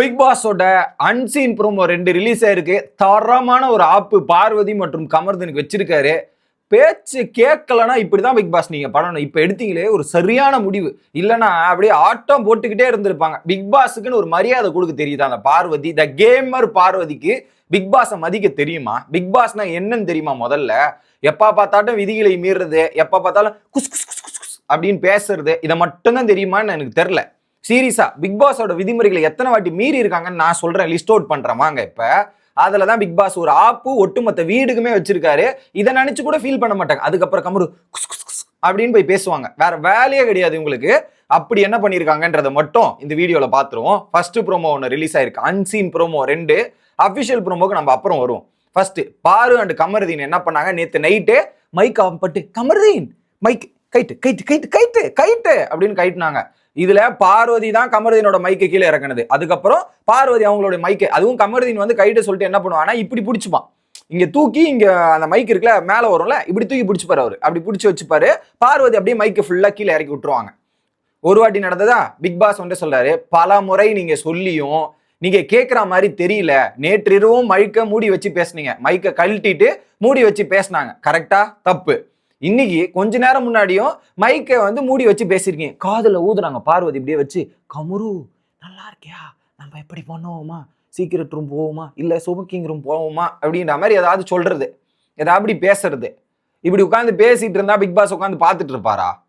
Big பாஸோட unseen promo ரெண்டு release ஆயிருக்கு. தரமான ஒரு ஆப்பு பார்வதி மற்றும் கமர்தனுக்கு வச்சிருக்காரு. பேச்சு கேட்கலனா இப்படிதான் பிக் பாஸ் நீங்க பண்ணணும். இப்ப எடுத்தீங்களே ஒரு சரியான முடிவு. இல்லைன்னா அப்படியே ஆட்டம் போட்டுக்கிட்டே இருந்திருப்பாங்க. பிக் பாஸுக்குன்னு ஒரு மரியாதை கொடுக்க தெரியுதா அந்த பார்வதி? த கேமர் பார்வதிக்கு பிக் பாஸை மதிக்க தெரியுமா? பிக் பாஸ்னா என்னன்னு தெரியுமா முதல்ல? எப்போ பார்த்தாட்டும் விதிகளை மீறுறது எப்ப பார்த்தாலும் குஸ் குஸ் குஸ் குஸ் குஸ் அப்படின்னு பேசுறது இதை மட்டும்தான் தெரியுமான்னு எனக்கு தெரில சீரியஸாக பிக் பாஸோட விதிமுறைகளை எத்தனை வாட்டி மீறி இருக்காங்கன்னு நான் சொல்கிறேன் லிஸ்ட் அவுட் பண்ணுறேன் வாங்க இப்போ. அதில் தான் பிக் பாஸ் ஒரு ஆப்பு ஒட்டுமொத்த வீடுக்குமே வச்சிருக்காரு. இதை நினச்சி கூட ஃபீல் பண்ண மாட்டாங்க. அதுக்கப்புறம் கமரு குஸ் குஸ் அப்படின்னு போய் பேசுவாங்க. வேற வேலையே கிடையாது உங்களுக்கு அப்படி என்ன பண்ணியிருக்காங்கன்றதை மட்டும் இந்த வீடியோவில் பார்த்துருவோம் ஃபர்ஸ்ட் ப்ரோமோ ஒன்று ரிலீஸ் ஆயிருக்கு. அன்சீன் ப்ரோமோ ரெண்டு. அஃபிஷியல் ப்ரோமோக்கு நம்ம அப்புறம் வருவோம். ஃபர்ஸ்ட் பாரு அண்ட் கமருதீன் என்ன பண்ணாங்க? நேற்று நைட்டு மைக் ஆஃப் பட்டு கமருதீன் மைக் கைட்டு கைட்டு கைட்டு கைட்டு கைட்டு அப்படின்னு கைட்டுனாங்க இதுல பார்வதி தான் கமருதீனோட மைக்கு கீழே இறக்குனது அதுக்கப்புறம் பார்வதி அவங்களோட மைக்கு அதுவும் கமருதீன் வந்து கைட்டு சொல்லிட்டு என்ன பண்ணுவான்னா இப்படி பிடிச்சிப்பான். இங்க தூக்கி இங்க அந்த மைக் இருக்குல்ல மேல வரும்ல இப்படி தூக்கி பிடிச்சிப்பாரு அவரு. அப்படி பிடிச்சி வச்சுப்பாரு. பார்வதி அப்படியே மைக்கு ஃபுல்லா கீழே இறக்கி விட்டுருவாங்க. ஒரு வாட்டி நடந்ததா? பிக் பாஸ் வந்து சொல்றாரு பல முறை நீங்க சொல்லியும் நீங்க கேட்குற மாதிரி தெரியல. நேற்றிரவும் மைக்க மூடி வச்சு பேசுனீங்க. மைக்க கழட்டிட்டு மூடி வச்சு பேசுனாங்க. கரெக்டா தப்பு. இன்னைக்கு கொஞ்ச நேரம் முன்னாடியும் மைக்கை வந்து மூடி வச்சு பேசியிருக்கீங்க காதில் ஊதுறாங்க பார்வதி இப்படியே வச்சு கமுரு நல்லா இருக்கியா? நம்ம எப்படி பண்ணுவோமா? சீக்கிரட் ரூம் போவோமா? இல்லை சுபக்கிங் ரூம் போவோமா? அப்படின்ற மாதிரி ஏதாவது சொல்றது. ஏதாவது அப்படி பேசுறது. இப்படி உட்காந்து பேசிட்டு இருந்தா பிக் பாஸ் உட்காந்து பார்த்துட்டு இருப்பாரா?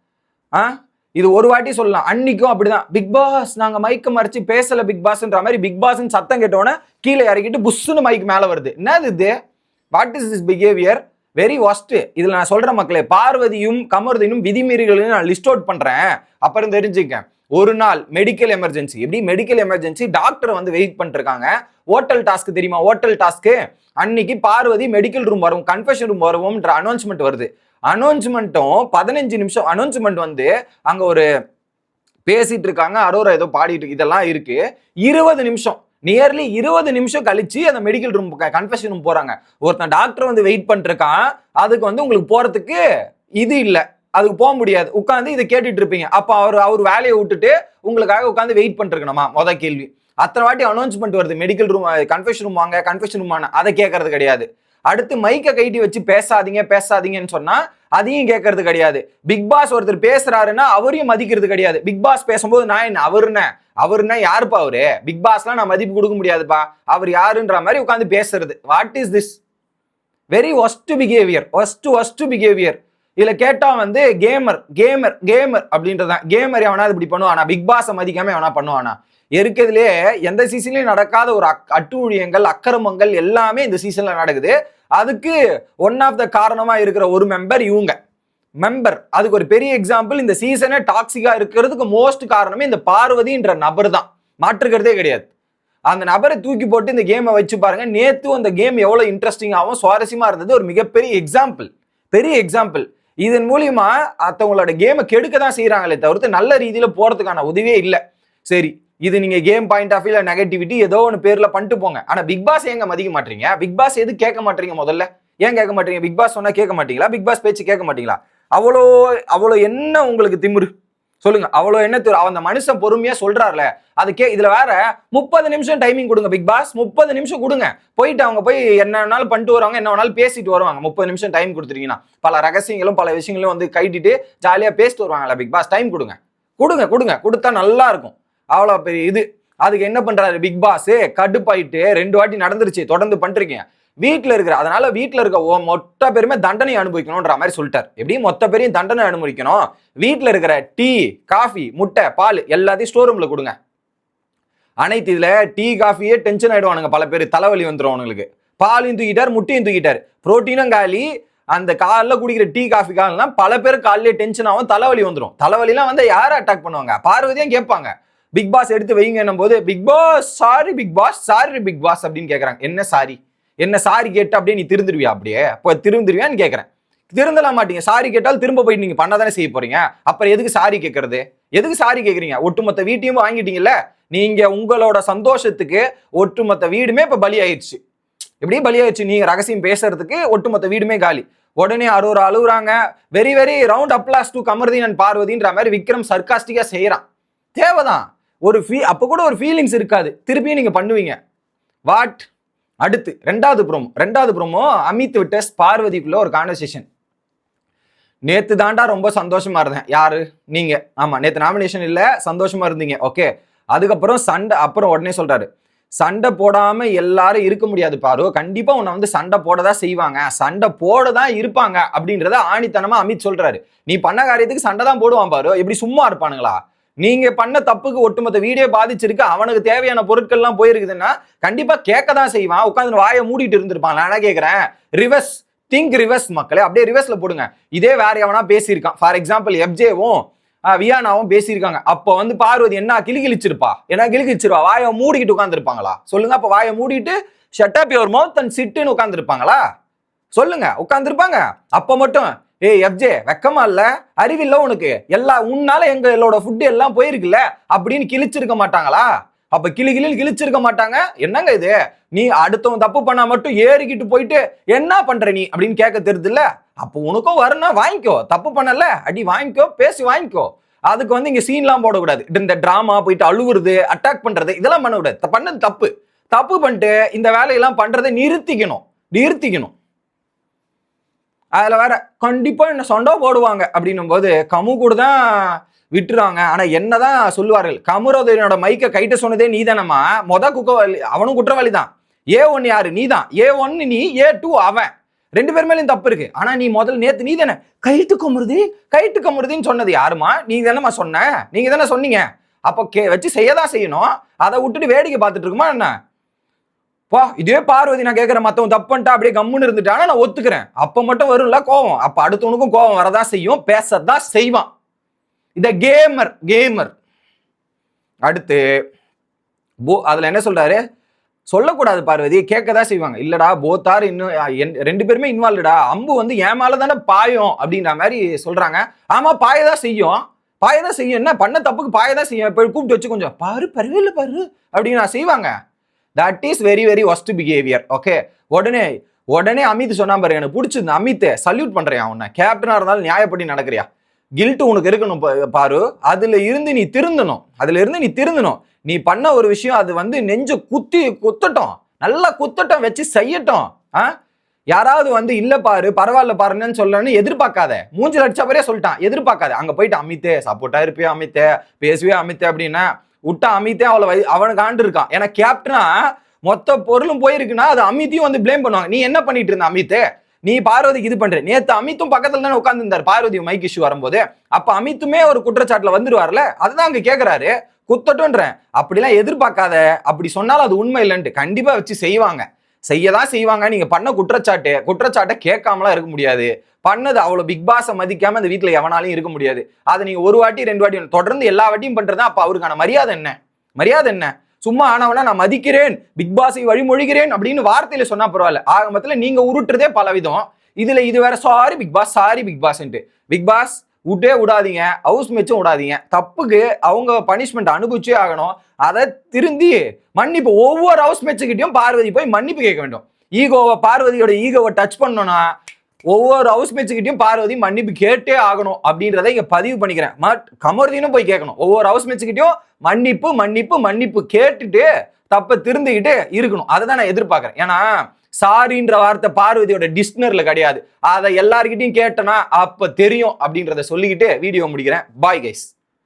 ஆ? இது ஒரு வாட்டி சொல்லலாம். அன்னைக்கும் அப்படிதான். பிக் பாஸ் நாங்க மைக்க மறைச்சு பேசல பிக் பாஸ்ன்ற மாதிரி பிக் பாஸ்ன்னு சத்தம் கேட்டோன்னே கீழே இறக்கிட்டு புஷ்ஷுன்னு மைக் மேல வருது. என்னது இது? What is this behaviour very worst இதுல நான் சொல்ற மக்களே பார்வதியும் கமருதினும் விதிமீறிகளையும் நான் லிஸ்ட் அவுட் பண்றேன். அப்புறம் தெரிஞ்சுக்க ஒரு நாள் மெடிக்கல் எமர்ஜென்சி எப்படி? மெடிக்கல் எமர்ஜென்சி டாக்டர் வந்து வெயிட் பண்ணிருக்காங்க ஹோட்டல் டாஸ்க் தெரியுமா? ஹோட்டல் டாஸ்க்கு அன்னைக்கு பார்வதி மெடிக்கல் ரூம் வரும் கன்ஃபெஷன் ரூம் வருவோம்ன்ற அனௌன்ஸ்மெண்ட் வருது. அனௌன்ஸ்மெண்ட்டும் பதினஞ்சு நிமிஷம் அனௌன்ஸ்மெண்ட் வந்து அங்க ஒரு பேசிட்டு இருக்காங்க அரோரா ஏதோ பாடிட்டு இதெல்லாம் இருக்கு. இருபது நிமிஷம். நியர்லி இருபது நிமிஷம் கழிச்சு அந்த மெடிக்கல் ரூம் கன்ஃபெஷன் ரூம் போறாங்க. ஒருத்தன் டாக்டர் வந்து வெயிட் பண்ணிருக்கான். அதுக்கு வந்து உங்களுக்கு போறதுக்கு இது இல்லை. அதுக்கு போக முடியாது. உட்காந்து இதை கேட்டுட்டு இருப்பீங்க. அப்போ அவர் அவர் வேலையை விட்டுட்டு உங்களுக்காக உட்காந்து வெயிட் பண்ணிருக்கணுமா? மொத கேள்வி. அத்தனை வாட்டி அனௌன்ஸ்மெண்ட் வருது. மெடிக்கல் ரூம் கன்ஃபெஷன் ரூம் வாங்க கன்ஃபெஷன் ரூம் அதை கேட்கறது கிடையாது. அடுத்து மைக்கை கைட்டி வச்சு பேசாதீங்க பேசாதீங்கன்னு சொன்னா அதையும் கேட்கறது கிடையாது. பிக் பாஸ் ஒருத்தர் பேசுறாருன்னா அவரையும் மதிக்கிறது கிடையாது. பிக் பாஸ் பேசும்போது நான் என்ன? அவருன்னு. அவருன்னா யாருப்பா அவரு? பிக் பாஸ்லாம் நான் மதிப்பு கொடுக்க முடியாதுப்பா. அவர் யாருன்ற மாதிரி உட்காந்து பேசுறது. What is this very worst behaviour worst worst behaviour இதில் கேட்டால் வந்து கேமர் கேமர் கேமர் அப்படின்றதான் கேமர் எவனா இப்படி பண்ணுவானா? பிக் பாஸை மதிக்காம எவனா பண்ணுவானா? இருக்கிறதுலே எந்த சீசன்லையும் நடக்காத ஒரு அக் அட்டூழியங்கள் அக்கிரமங்கள் எல்லாமே இந்த சீசனில் நடக்குது. அதுக்கு ஒன் ஆஃப் த காரணமாக இருக்கிற ஒரு மெம்பர் இவங்க. மெம்பர் அதுக்கு ஒரு பெரிய எக்ஸாம்பிள் இந்த சீசனே டாக்ஸிக்காக இருக்கிறதுக்கு மோஸ்ட் காரணமே இந்த பார்வதின்ற நபர் தான் மாற்றுக்கிறதே கிடையாது. அந்த நபரை தூக்கி போட்டு இந்த கேமை வச்சு பாருங்க. நேத்து அந்த கேம் எவ்வளவு இன்ட்ரெஸ்டிங்காகவும் சுவாரஸ்யமா இருந்தது. ஒரு மிகப்பெரிய எக்ஸாம்பிள் பெரிய எக்ஸாம்பிள் இதன் மூலியமா அத்தவங்களோட கேமை கெடுக்க தான் செய்யறாங்களே தவிர்த்து நல்ல ரீதியில போறதுக்கான உதவியே இல்லை. சரி இது நீங்க கேம் பாயிண்ட் ஆஃப் வியூல நெகட்டிவிட்டி ஏதோ ஒன்று பேர்ல பண்ணிட்டு போங்க. ஆனா பிக் பாஸ் எங்க மதிக்க மாட்டீங்க? பிக் பாஸ் எது கேட்க மாட்டீங்க முதல்ல? ஏன் கேட்க மாட்டீங்க? பிக் பாஸ் சொன்னா கேட்க மாட்டீங்களா? பிக் பாஸ் பேச்சு கேட்க மாட்டீங்களா? அவ்வளோ அவ்வளோ என்ன உங்களுக்கு திமிரு? சொல்லுங்க. அவ்வளோ என்ன திரு அந்த மனுஷன் பொறுமையா சொல்றாருல. அது கே இதுல வேற முப்பது நிமிஷம் டைமிங் கொடுங்க பிக் பாஸ் முப்பது நிமிஷம் கொடுங்க. போயிட்டு அவங்க போய் என்ன வேணாலும் பண்ணிட்டு வருவாங்க என்ன வேணாலும் பேசிட்டு வருவாங்க. முப்பது நிமிஷம் டைம் கொடுத்துருக்கீங்கன்னா பல ரகசியங்களும் பல விஷயங்களும் வந்து கைட்டிட்டு ஜாலியா பேசிட்டு வருவாங்கல்ல பிக் பாஸ் டைம் கொடுங்க. கொடுங்க கொடுங்க. கொடுத்தா நல்லா இருக்கும். அவ்வளோ பெரிய இது. அதுக்கு என்ன பண்றாரு பிக் பாஸ் கடுப்பாயிட்டு ரெண்டு வாட்டி நடந்துருச்சு தொடர்ந்து பண்ணிருக்கீங்க வீட்டில் இருக்கிற அதனால வீட்டில் இருக்க ஓ மொத்த பேருமே தண்டனை அனுபவிக்கணும்ன்ற மாதிரி சொல்லிட்டார். எப்படி மொத்த பேரையும் தண்டனை அனுபவிக்கணும்? வீட்டில் இருக்கிற டீ காஃபி முட்டை பால் எல்லாத்தையும் ஸ்டோர் ரூமில் கொடுங்க. அனைத்து இதில் டீ காஃபியே டென்ஷன் ஆகிடுவானுங்க பல பேர். தலைவலி வந்துடும் அவனுங்களுக்கு. பாலையும் தூக்கிட்டார் முட்டையும் தூக்கிட்டார். புரோட்டீனும் காலி. அந்த காலில் குடிக்கிற டீ காஃபி காலெலாம் பல பேர் காலையிலே டென்ஷன் ஆகும் தலைவலி வந்துடும் தலைவலிலாம் வந்து யாரை அட்டாக் பண்ணுவாங்க? பார்வதியும் கேட்பாங்க. பிக் பாஸ் எடுத்து வைங்கன்னும் போது big boss sorry big boss sorry big boss அப்படின்னு கேட்குறாங்க. என்ன சாரி என்ன சாரி கேட்டு அப்படியே நீ திருந்துருவியா அப்படியே? இப்போ திருந்துருவியான்னு கேட்குறேன் திருந்தலாம் மாட்டீங்க. சாரி கேட்டால் திரும்ப போயிட்டு நீங்க பண்ணதானே செய்ய போறீங்க? அப்புறம் எதுக்கு சாரி கேட்கறது எதுக்கு சாரி கேட்குறீங்க ஒட்டுமொத்த வீட்டையும் வாங்கிட்டீங்கல்ல? நீங்க உங்களோட சந்தோஷத்துக்கு ஒட்டுமொத்த வீடுமே இப்ப பலி ஆயிடுச்சு எப்படியும் பலி ஆயிடுச்சு நீங்க ரகசியம் பேசுறதுக்கு ஒட்டுமொத்த வீடுமே காலி. உடனே அறுவர் அழுகுறாங்க very very round applause to Kamardeen and பார்வதின்ற மாதிரி விக்ரம் சர்க்காஸ்டிக்கா செய்யறான் தேவைதான். ஒரு ஃபீ அப்போ கூட ஒரு ஃபீலிங்ஸ் இருக்காது. திருப்பியும் நீங்க பண்ணுவீங்க. வாட் அடுத்து ரெண்டாவது ப்ரோமோ ரெண்டாவது ப்ரோமோ அமித் விட்டஸ் பார்வதிக்குள்ள ஒரு கான்வர்சேஷன் நேத்து தாண்டா ரொம்ப சந்தோஷமா இருந்தேன். யாரு? நீங்க. ஆமா நேத்து நாமினேஷன் இல்ல சந்தோஷமா இருந்தீங்க. ஓகே அதுக்கப்புறம் சண்டை அப்புறம் உடனே சொல்றாரு. சண்டை போடாம எல்லாரும் இருக்க முடியாது பாரு. கண்டிப்பா உன்னை வந்து சண்டை போட தான் செய்வாங்க. சண்டை போட தான் இருப்பாங்க அப்படின்றத ஆணித்தனமா அமித் சொல்றாரு. நீ பண்ண காரியத்துக்கு சண்டை தான் போடுவான் பாரு. எப்படி சும்மா இருப்பானுங்களா? நீங்க பண்ண தப்புக்கு ஒட்டுமொத்த வீடியோ பாதிச்சிருக்கு. அவனுக்கு தேவையான பொருட்கள்லாம் போயிருக்குதுன்னா கண்டிப்பா கேட்க தான் செய்வான். உட்காந்து வாயை மூடிட்டு இருந்திருப்பான். நான் என்ன கேட்கிறேன்? ரிவர்ஸ் திங்க் ரிவர்ஸ் மக்களே அப்படியே ரிவர்ஸ்ல போடுங்க. இதே வேற எவனா பேசியிருக்கான். ஃபார் எக்ஸாம்பிள் எஃப்ஜேவும் வியானாவும் பேசியிருக்காங்க. அப்போ வந்து பார்வதி என்ன கிளிகிழிச்சிருப்பா என்ன கிளிகிழிச்சிருவா வாயை மூடிக்கிட்டு உட்காந்துருப்பாங்களா சொல்லுங்க அப்போ வாயை மூடிட்டு shut up your mouth and சிட்டுன்னு உட்காந்துருப்பாங்களா சொல்லுங்க உட்காந்துருப்பாங்க அப்போ மட்டும் ஏய் எஃப்ஜே வெக்கமா இல்ல? அறிவில்ல உனக்கு. எல்லா உன்னால எங்களோட ஃபுட்டு எல்லாம் போயிருக்குல்ல? அப்படின்னு கிழிச்சிருக்க மாட்டாங்களா? அப்ப கிளி கிளின்னு கிழிச்சிருக்க மாட்டாங்க? என்னங்க இது? நீ அடுத்தவன் தப்பு பண்ணா மட்டும் ஏறிக்கிட்டு போயிட்டு என்ன பண்ற நீ? அப்படின்னு கேட்க தெரியுது இல்ல அப்போ உனக்கும் வரணும் வாங்கிக்கோ. தப்பு பண்ணல அடி வாங்கிக்கோ பேசி வாங்கிக்கோ. அதுக்கு வந்து இங்க சீன்லாம் போடக்கூடாது. இந்த டிராமா போயிட்டு அழுவுறது அட்டாக் பண்றது இதெல்லாம் பண்ணக்கூடாது. பண்ணது தப்பு. தப்பு பண்ணிட்டு இந்த வேலையெல்லாம் பண்றதை நிறுத்திக்கணும். நிறுத்திக்கணும். அதில் வேற கண்டிப்பாக என்ன சண்டை போடுவாங்க அப்படின்னும் போது கமு கூட தான் விட்டுருவாங்க ஆனால் என்னதான் சொல்லுவார்கள்? கமுரோதனோட மைக்கை கைட்ட சொன்னதே நீ தானம்மா மொத குக்கவாளி அவனும் குற்றவாளி தான் ஏ ஒன் யாரு? நீ தான் ஏ ஒன்னு நீ ஏ டூ அவன். ரெண்டு பேர் மேலேயும் தப்பு இருக்கு. ஆனா நீ முதல்ல நேத்து நீ தானே கைட்டு கமுருதி கைட்டு கமுருதின்னு சொன்னது யாருமா நீங்க தானேம்மா சொன்ன? நீங்க தானே சொன்னீங்க. அப்போ கே வச்சு செய்யதான் செய்யணும். அதை விட்டுட்டு வேடிக்கை பார்த்துட்டு இருக்குமா என்ன? பா இதே பார்வதி நான் கேட்குறேன் மற்றவன் தப்புன்ட்டா அப்படியே கம்முன்னு இருந்துட்டானா நான் ஒத்துக்கிறேன். அப்போ மட்டும் வரும்ல கோவம். அப்போ அடுத்தவனுக்கும் கோவம் வரதான் செய்யும் பேசத்தான் செய்வான். இத கேமர் கேமர் அடுத்து போ அதில் என்ன சொல்கிறாரு சொல்லக்கூடாது பார்வதி கேட்க தான் செய்வாங்க. இல்லடா போத்தார் இன்னும் என்- ரெண்டு பேருமே இன்வால்வ்டா அம்பு வந்து என் மேலே தானே பாயும் அப்படின்ற மாதிரி சொல்கிறாங்க ஆமாம் பாய தான் செய்யும். பாயதான் செய்யும். என்ன? பண்ண தப்புக்கு பாய தான் செய்யும். இப்போ கூப்பிட்டு வச்சு கொஞ்சம் பாரு பரவாயில்ல பாரு அப்படின்னு நான் செய்வாங்க. That is very very worst behaviour okay உடனே உடனே அமித் சொன்னா பாரு எனக்கு பிடிச்சிருந்து அமித் சல்யூட் பண்றேன் உன்னை? கேப்டனா இருந்தாலும் நியாயப்படி நடக்கிறியா? கில்ட் உனக்கு இருக்கணும் பா- பாரு. அதுல இருந்து நீ திருந்தணும். அதுல இருந்து நீ திருந்தணும். நீ பண்ண ஒரு விஷயம் அது வந்து நெஞ்ச குத்தி குத்தட்டும். நல்லா குத்தட்டும் வச்சு செய்யட்டும். ஆ? யாராவது வந்து இல்ல பாரு பரவாயில்ல பாருன்னு சொல்லணும்னு எதிர்பார்க்காத. மூஞ்சில் அடிச்ச பாரே சொல்லிட்டான். எதிர்பார்க்காத. அங்க போயிட்டு அமித்தே சப்போர்ட்டா இருப்பியா அமித்தே? பேசுவே அமித்தே? அப்படின்னா விட்டா அமித்தே அவளை வை- அவனுக்கு இருக்கான் ஏன்னா கேப்டனா மொத்த பொருளும் போயிருக்குன்னா அது அமித்தையும் வந்து ப்ளேம் பண்ணுவாங்க. நீ என்ன பண்ணிட்டு இருந்த அமித்தே? நீ பார்வதிக்கு இது பண்ற. நேத்து அமித்தும் பக்கத்துல தானே உட்காந்துருந்தார் பார்வதி மைக் இஷ்யூ வரும்போது. அப்ப அமித்துமே ஒரு குற்றச்சாட்டுல வந்துருவார்ல? அதுதான் அங்க கேக்குறாரு. குத்தட்டும்ன்றேன் அப்படிலாம் எதிர்பார்க்காத. அப்படி சொன்னாலும் அது உண்மை இல்லைன்ட்டு. கண்டிப்பா வச்சு செய்வாங்க. செய்யதான் செய்வாங்க. நீங்க பண்ண குற்றச்சாட்டு குற்றச்சாட்டை கேட்காமலாம் இருக்க முடியாது. பண்ணது அவ்வளவு பிக் பாஸை மதிக்காம இந்த வீட்டில் எவனாலையும் இருக்க முடியாது. அதை நீங்க ஒரு வாட்டி ரெண்டு வாட்டி தொடர்ந்து எல்லா வாட்டியும் பண்றதா அப்ப அவருக்கான மரியாதை என்ன? மரியாதை என்ன? சும்மா ஆனவனா நான் மதிக்கிறேன் பிக் பாஸை வழிமொழிகிறேன் அப்படின்னு வார்த்தையில சொன்னா பரவாயில்ல. ஆக மொத்தத்துல நீங்க உருட்டுறதே பலவிதம். இதுல இது வேற sorry big boss sorry big பாஸ்ன்ட்டு big boss விட்டே விடாதீங்க ஹவுஸ் மேட்சும் விடாதீங்க. தப்புக்கு அவங்க பனிஷ்மெண்ட் அனுபவிச்சே ஆகணும். அதை திருந்தி மன்னிப்பு ஒவ்வொரு ஹவுஸ் மேட்சுக்கிட்டையும் பார்வதி போய் மன்னிப்பு கேட்க வேண்டும். ஈகோவை பார்வதியோட ஈகோவை டச் பண்ணோன்னா ஒவ்வொரு ஹவுஸ் மேட்சுக்கிட்டையும் பார்வதி மன்னிப்பு கேட்டே ஆகணும் அப்படின்றத இங்க பதிவு பண்ணிக்கிறேன். மட் கமர்தீனும் போய் கேட்கணும். ஒவ்வொரு ஹவுஸ் மேட்சுக்கிட்டையும் மன்னிப்பு மன்னிப்பு மன்னிப்பு கேட்டுட்டு தப்பை திருந்திக்கிட்டு இருக்கணும். அதை தான் நான் எதிர்பார்க்குறேன். ஏன்னா சாரின்ற வார்த்தை பார்வதியோட டிக்ஷனரியில் கிடையாது. அதை எல்லார்கிட்டையும் கேட்டனா அப்ப தெரியும் அப்படின்றத சொல்லிக்கிட்டு வீடியோ முடிக்கிறேன். Bye guys